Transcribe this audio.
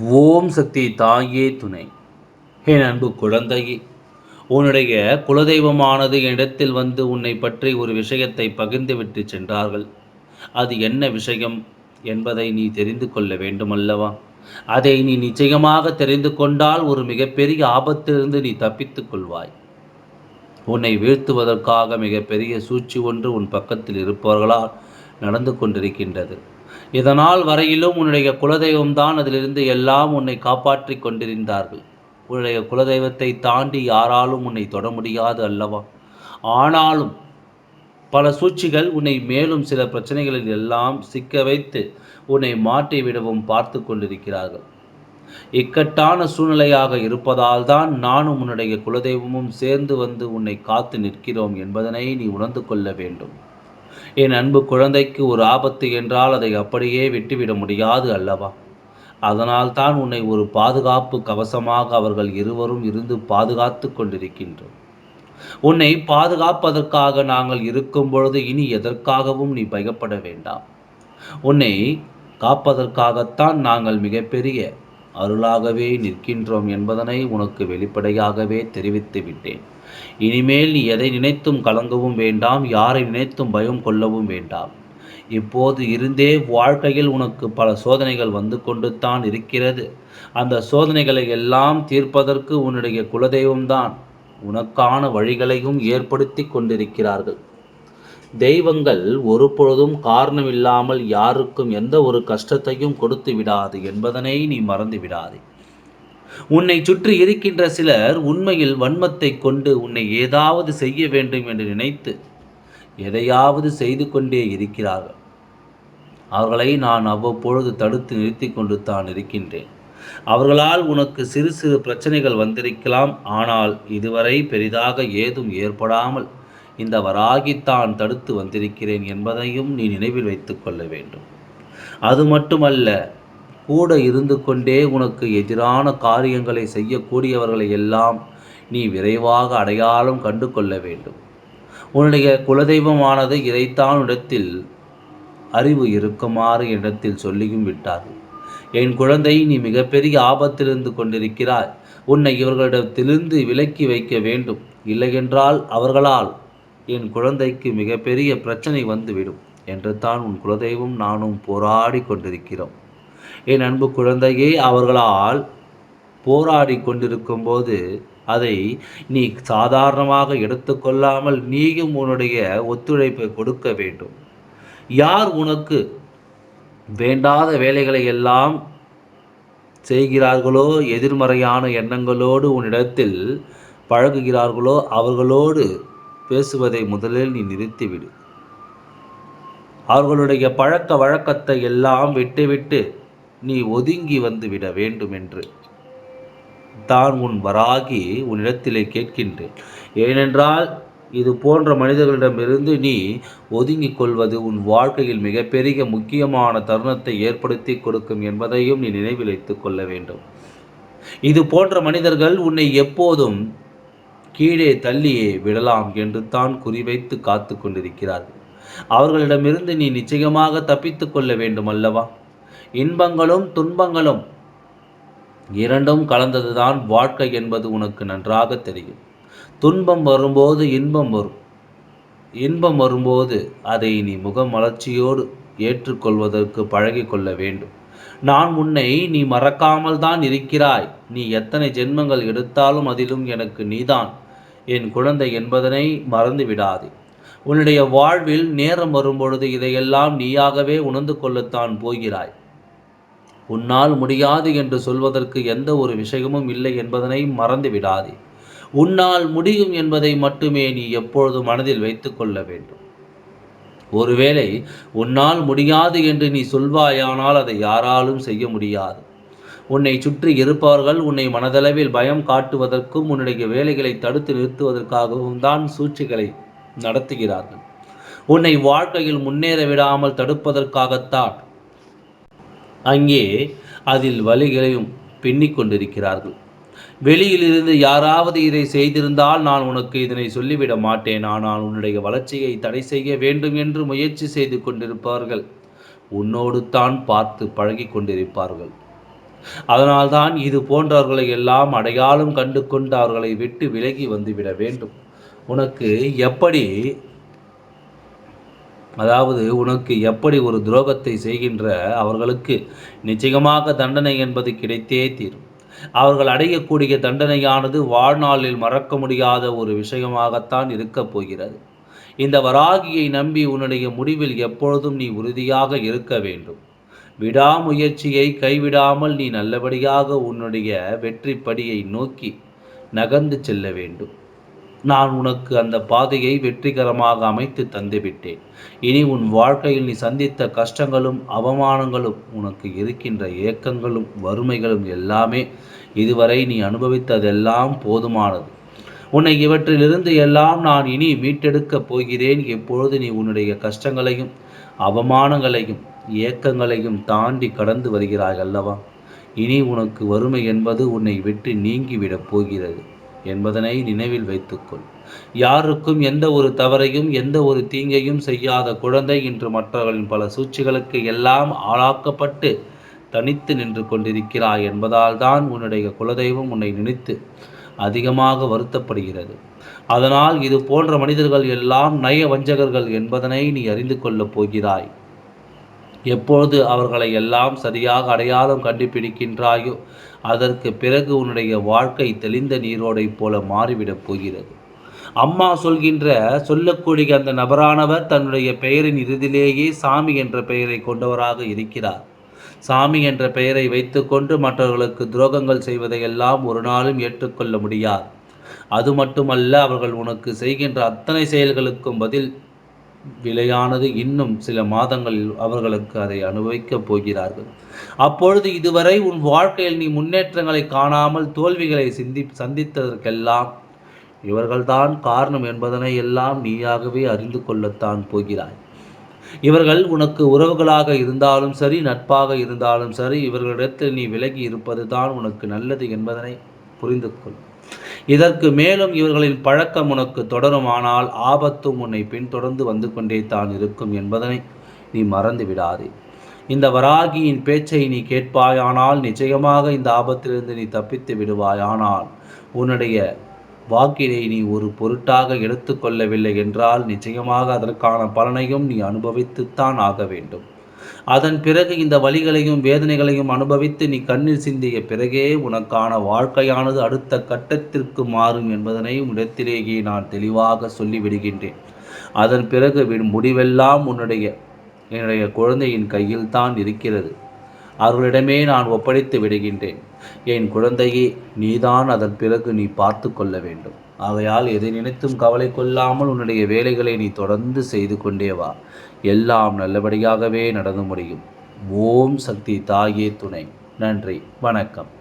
ஓம் சக்தி தாயே துணை. என் அன்பு குழந்தையே உன்னுடைய குலதெய்வமானது இடத்தில் வந்து உன்னை பற்றி ஒரு விஷயத்தை பகிர்ந்துவிட்டு சென்றார்கள். அது என்ன விஷயம் என்பதை நீ தெரிந்து கொள்ள வேண்டுமல்லவா? அதை நீ நிச்சயமாக தெரிந்து கொண்டால் ஒரு மிகப்பெரிய ஆபத்திலிருந்து நீ தப்பித்துக் கொள்வாய். உன்னை வீழ்த்துவதற்காக மிகப்பெரிய சூழ்ச்சி ஒன்று உன் பக்கத்தில் இருப்பவர்களால் நடந்து கொண்டிருக்கின்றது. இதனால் வரையிலும் உன்னுடைய குலதெய்வம் தான் அதிலிருந்து எல்லாம் உன்னை காப்பாற்றி கொண்டிருந்தார்கள். உன்னுடைய குலதெய்வத்தை தாண்டி யாராலும் உன்னை தொட முடியாது அல்லவா? ஆனாலும் பல சூழ்ச்சிகள் உன்னை மேலும் சில பிரச்சனைகளில் எல்லாம் சிக்க வைத்து உன்னை மாற்றி விடவும் பார்த்து கொண்டிருக்கிறார்கள். இக்கட்டான சூழ்நிலையாக இருப்பதால் தான் நானும் உன்னுடைய குலதெய்வமும் சேர்ந்து வந்து உன்னை காத்து நிற்கிறோம் என்பதனை நீ உணர்ந்து கொள்ள வேண்டும். என் அன்பு குழந்தைக்கு ஒரு ஆபத்து என்றால் அதை அப்படியே விட்டுவிட முடியாது அல்லவா? அதனால் தான் உன்னை ஒரு பாதுகாப்பு கவசமாக அவர்கள் இருவரும் இருந்து பாதுகாத்து கொண்டிருக்கின்றோம். உன்னை பாதுகாப்பதற்காக நாங்கள் இருக்கும் பொழுது இனி எதற்காகவும் நீ பயப்பட வேண்டாம். உன்னை காப்பதற்காகத்தான் நாங்கள் மிகப்பெரிய அருளாகவே நிற்கின்றோம் என்பதனை உனக்கு வெளிப்படையாகவே தெரிவித்து விட்டேன். இனிமேல் நீ எதை நினைத்தும் கலங்கவும் வேண்டாம் யாரை நினைத்தும் பயம் கொள்ளவும் வேண்டாம். இப்போது இருந்தே வாழ்க்கையில் உனக்கு பல சோதனைகள் வந்து கொண்டு தான் இருக்கிறது. அந்த சோதனைகளை எல்லாம் தீர்ப்பதற்கு உன்னுடைய குலதெய்வம்தான். உனக்கான வழிகளையும் ஏற்படுத்தி கொண்டிருக்கிறார்கள். தெய்வங்கள் ஒரு பொழுதும் காரணமில்லாமல் யாருக்கும் எந்த ஒரு கஷ்டத்தையும் கொடுத்து விடாது என்பதனை நீ மறந்து விடாதே. உன்னை சுற்றி இருக்கின்ற சிலர் உண்மையில் வன்மத்தை கொண்டு உன்னை ஏதாவது செய்ய வேண்டும் என்று நினைத்து எதையாவது செய்து கொண்டே இருக்கிறார்கள். அவர்களை நான் அவ்வப்பொழுது தடுத்து நிறுத்தி கொண்டு தான் இருக்கின்றேன். அவர்களால் உனக்கு சிறு சிறு பிரச்சனைகள் வந்திருக்கலாம். ஆனால் இதுவரை பெரிதாக ஏதும் ஏற்படாமல் இந்த வராகித்தான் தடுத்து வந்திருக்கிறேன் என்பதையும் நீ நினைவில் வைத்து கொள்ள வேண்டும். அது மட்டுமல்ல கூட இருந்து கொண்டே உனக்கு எதிரான காரியங்களை செய்யக்கூடியவர்களை எல்லாம் நீ விரைவாக அடையாளம் கண்டு கொள்ள வேண்டும். உன்னுடைய குலதெய்வமானது இதைத்தான் இடத்தில் அறிவு இருக்குமாறு இடத்தில் சொல்லியும் விட்டார்கள். என் குழந்தை நீ மிகப்பெரிய ஆபத்திலிருந்து கொண்டிருக்கிறாய். உன்னை இவர்களிடத்திலிருந்து விலக்கி வைக்க வேண்டும். இல்லையென்றால் அவர்களால் என் குழந்தைக்கு மிகப்பெரிய பிரச்சனை வந்துவிடும் என்று தான் உன் குலதெய்வம் நானும் போராடி கொண்டிருக்கிறோம். என் அன்பு குழந்தையே அவர்களால் போராடி கொண்டிருக்கும் போது அதை நீ சாதாரணமாக எடுத்துக்கொள்ளாமல் நீயும் உன்னுடைய ஒத்துழைப்பை கொடுக்க வேண்டும். யார் உனக்கு வேண்டாத வேலைகளை எல்லாம் செய்கிறார்களோ எதிர்மறையான எண்ணங்களோடு உன்னிடத்தில் பழகுகிறார்களோ அவர்களோடு பேசுவதை முதலில் நீ நிறுத்திவிடு. அவர்களுடைய பழக்க வழக்கத்தை எல்லாம் விட்டுவிட்டு நீ ஒதுங்கி வந்துவிட வேண்டும் என்று தான் உன் வராகி உன்னிடத்திலே கேட்கின்றேன். ஏனென்றால் இது போன்ற மனிதர்களிடமிருந்து நீ ஒதுங்கிக் கொள்வது உன் வாழ்க்கையில் மிகப்பெரிய முக்கியமான தருணத்தை ஏற்படுத்தி கொடுக்கும் என்பதையும் நீ நினைவில் வைத்துக் கொள்ள வேண்டும். இது போன்ற மனிதர்கள் உன்னை எப்போதும் கீழே தள்ளியே விடலாம் என்று தான் குறிவைத்து காத்து கொண்டிருக்கிறார்கள் அவர்களிடமிருந்து நீ நிச்சயமாக தப்பித்து கொள்ள வேண்டும் அல்லவா இன்பங்களும் துன்பங்களும் இரண்டும் கலந்ததுதான் வாழ்க்கை என்பது உனக்கு நன்றாக தெரியும். துன்பம் வரும்போது இன்பம் வரும். இன்பம் வரும்போது அதை நீ முகமலர்ச்சியோடு ஏற்றுக்கொள்வதற்கு பழகி கொள்ள வேண்டும். நான் உன்னை நீ மறக்காமல் தான் இருக்கிறாய். நீ எத்தனை ஜென்மங்கள் எடுத்தாலும் அதிலும் எனக்கு நீதான். என் குழந்தை என்பதனை மறந்து விடாது உன்னுடைய வாழ்வில் நேரம் வரும்பொழுது இதையெல்லாம் நீயாகவே உணர்ந்து கொள்ளத்தான் போகிறாய். உன்னால் முடியாது என்று சொல்வதற்கு எந்த ஒரு விஷயமும் இல்லை என்பதனை மறந்து விடாதே உன்னால் முடியும் என்பதை மட்டுமே நீ எப்பொழுதும் மனதில் வைத்துக்கொள்ள வேண்டும். ஒருவேளை உன்னால் முடியாது என்று நீ சொல்வாயானால் அதை யாராலும் செய்ய முடியாது. உன்னை சுற்றி இருப்பவர்கள் உன்னை மனதளவில் பயம் காட்டுவதற்கும் உன்னுடைய வேலைகளை தடுத்து நிறுத்துவதற்காகவும் தான் சூழ்ச்சிகளை நடத்துகிறார்கள். உன்னை வாழ்க்கையில் முன்னேற விடாமல் தடுப்பதற்காகத்தான் அங்கே அதில் வழிகளையும் பின்னிக் கொண்டிருக்கிறார்கள். வெளியிலிருந்து யாராவது இதை செய்திருந்தால் நான் உனக்கு இதனை சொல்லிவிட மாட்டேன். ஆனால் உன்னுடைய வளர்ச்சியை தடை செய்ய வேண்டும் என்று முயற்சி செய்து கொண்டிருப்பார்கள். உன்னோடு தான் பார்த்து பழகி கொண்டிருப்பார்கள். அதனால்தான் இது போன்றவர்களை எல்லாம் அடையாளம் கண்டு கொண்டு அவர்களை விட்டு விலகி வந்துவிட வேண்டும். உனக்கு எப்படி அதாவது உனக்கு எப்படி ஒரு துரோகத்தை செய்கின்ற அவர்களுக்கு நிச்சயமாக தண்டனை என்பது கிடைத்தே தீரும். அவர்கள் அடையக்கூடிய தண்டனையானது வாழ்நாளில் மறக்க முடியாத ஒரு விஷயமாகத்தான் இருக்கப் போகிறது. இந்த வராகியை நம்பி உன்னுடைய முடிவில் எப்பொழுதும் நீ உறுதியாக இருக்க வேண்டும். விடாமுயற்சியை கைவிடாமல் நீ நல்லபடியாக உன்னுடைய வெற்றி படியை நோக்கி நகர்ந்து செல்ல வேண்டும். நான் உனக்கு அந்த பாதையை வெற்றிகரமாக அமைத்து தந்துவிட்டேன். இனி உன் வாழ்க்கையில் நீ சந்தித்த கஷ்டங்களும் அவமானங்களும் உனக்கு இருக்கின்ற ஏக்கங்களும் வறுமைகளும் எல்லாமே இதுவரை நீ அனுபவித்ததெல்லாம் போதுமானது. உன்னை இவற்றிலிருந்து எல்லாம் நான் இனி மீட்டெடுக்கப் போகிறேன். எப்பொழுது நீ உன்னுடைய கஷ்டங்களையும் அவமானங்களையும் ஏக்கங்களையும் தாண்டி கடந்து வருகிறாய் அல்லவா? இனி உனக்கு வறுமை என்பது உன்னை விட்டு நீங்கிவிடப் போகிறது என்பதனை நினைவில் வைத்துக்கொள். யாருக்கும் எந்த ஒரு தவறையும் எந்த ஒரு தீங்கையும் செய்யாத குழந்தை இன்று மற்றவர்களின் பல சூழ்ச்சிகளுக்கு எல்லாம் ஆளாக்கப்பட்டு தனித்து நின்று கொண்டிருக்கிறாய் என்பதால் தான் உன்னுடைய குலதெய்வம் உன்னை நினைத்து அதிகமாக வருத்தப்படுகிறது. அதனால் இது போன்ற மனிதர்கள் எல்லாம் நய வஞ்சகர்கள் என்பதனை நீ அறிந்து கொள்ளப் போகிறாய். எப்பொழுது அவர்களை எல்லாம் சரியாக அடையாளம் கண்டுபிடிக்கின்றாயோ அதற்கு பிறகு உன்னுடைய வாழ்க்கை தெளிந்த நீரோடை போல மாறிவிடப் போகிறது. அம்மா சொல்கின்ற சொல்லக்கூடிய அந்த நபரானவர் தன்னுடைய பெயரின் இறுதியிலேயே சாமி என்ற பெயரை கொண்டவராக இருக்கிறார். சாமி என்ற பெயரை வைத்துக்கொண்டு மற்றவர்களுக்கு துரோகங்கள் செய்வதையெல்லாம் ஒரு நாளும் ஏற்றுக்கொள்ள முடியாது. அது மட்டுமல்ல அவர்கள் உனக்கு செய்கின்ற அத்தனை செயல்களுக்கும் பதில் விலையானது இன்னும் சில மாதங்களில் அவர்களுக்கு அதை அனுபவிக்கப் போகிறார்கள். அப்பொழுது இதுவரை உன் வாழ்க்கையில் நீ முன்னேற்றங்களை காணாமல் தோல்விகளை சிந்தி சந்தித்ததற்கெல்லாம் இவர்கள்தான் காரணம் என்பதனை எல்லாம் நீயாகவே அறிந்து கொள்ளத்தான் போகிறாய். இவர்கள் உனக்கு உறவுகளாக இருந்தாலும் சரி நட்பாக இருந்தாலும் சரி இவர்களிடத்தில் நீ விலகி இருப்பது தான் உனக்கு நல்லது என்பதனை புரிந்து கொள் இதற்கு மேலும் இவர்களின் பழக்கம் உனக்கு தொடருமானால் ஆபத்தும் உன்னை பின்தொடர்ந்து வந்து கொண்டே தான் இருக்கும் என்பதனை நீ மறந்து விடாதே. இந்த வராகியின் பேச்சை நீ கேட்பாயானால் நிச்சயமாக இந்த ஆபத்திலிருந்து நீ தப்பித்து விடுவாயானால் உன்னுடைய வாக்கினை நீ ஒரு பொருட்டாக எடுத்துக்கொள்ளவில்லை என்றால் நிச்சயமாக அதற்கான பலனையும் நீ அனுபவித்துத்தான் ஆக வேண்டும். அதன் பிறகு இந்த வழிகளையும் வேதனைகளையும் அனுபவித்து நீ கண்ணில் சிந்திய பிறகே உனக்கான வாழ்க்கையானது அடுத்த கட்டத்திற்கு மாறும் என்பதனை இடத்திலேயே நான் தெளிவாக சொல்லிவிடுகின்றேன். அதன் பிறகு முடிவெல்லாம் உன்னுடைய என்னுடைய குழந்தையின் கையில் தான் இருக்கிறது. அவர்களிடமே நான் ஒப்படைத்து விடுகின்றேன். என் குழந்தையே நீதான் அதன் பிறகு நீ பார்த்து கொள்ள வேண்டும். ஆகையால் எதை நினைத்தும் கவலை கொள்ளாமல் உன்னுடைய வேலைகளை நீ தொடர்ந்து செய்து கொண்டே வா. எல்லாம் நல்லபடியாகவே நடந்து முடியும். ஓம் சக்தி தாயே துணை. நன்றி. வணக்கம்.